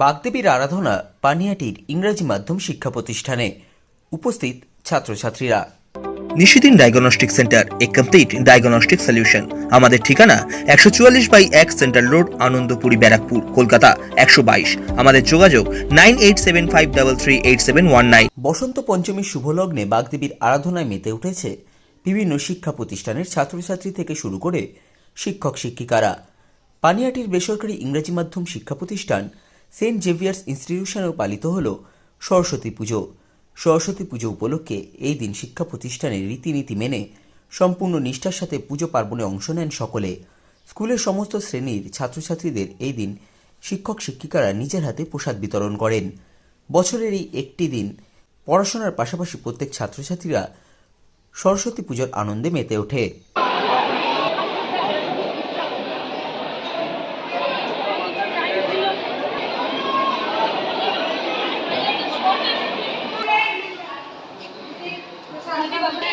বাগদেবীর আরাধনা পানিয়াটির ইংরাজি মাধ্যম শিক্ষা প্রতিষ্ঠানে উপস্থিত ছাত্রছাত্রীরা। নিশিদিন ডায়াগনস্টিক সেন্টার এ কমপ্লিট ডায়াগনস্টিক সলিউশন আমাদের ঠিকানা একশো চুয়াল্লিশ বাই এক সেন্ট্রাল রোড আনন্দপুরি ব্যারাকপুর কলকাতা একশো বাইশ। আমাদের যোগাযোগ nine eight seven five double three eight seven one nine. বসন্ত পঞ্চমীর শুভলগ্নে বাগদেবীর আরাধনায় মেতে উঠেছে বিভিন্ন শিক্ষা প্রতিষ্ঠানের ছাত্রছাত্রী থেকে শুরু করে শিক্ষক শিক্ষিকারা পানিয়াটির বেসরকারি ইংরেজি মাধ্যম শিক্ষা প্রতিষ্ঠান সেন্ট জেভিয়ার্স ইনস্টিটিউশনেও পালিত হল সরস্বতী পুজো। সরস্বতী পুজো উপলক্ষে এই দিন শিক্ষা প্রতিষ্ঠানের রীতিনীতি মেনে সম্পূর্ণ নিষ্ঠার সাথে পুজো পার্বণে অংশ নেন সকলে। স্কুলের সমস্ত শ্রেণির ছাত্রছাত্রীদের এই দিন শিক্ষক শিক্ষিকারা নিজের হাতে প্রসাদ বিতরণ করেন। বছরের এই একটি দিন পড়াশোনার পাশাপাশি প্রত্যেক ছাত্রছাত্রীরা সরস্বতী পুজোর আনন্দে মেতে ওঠে। हल्के बबले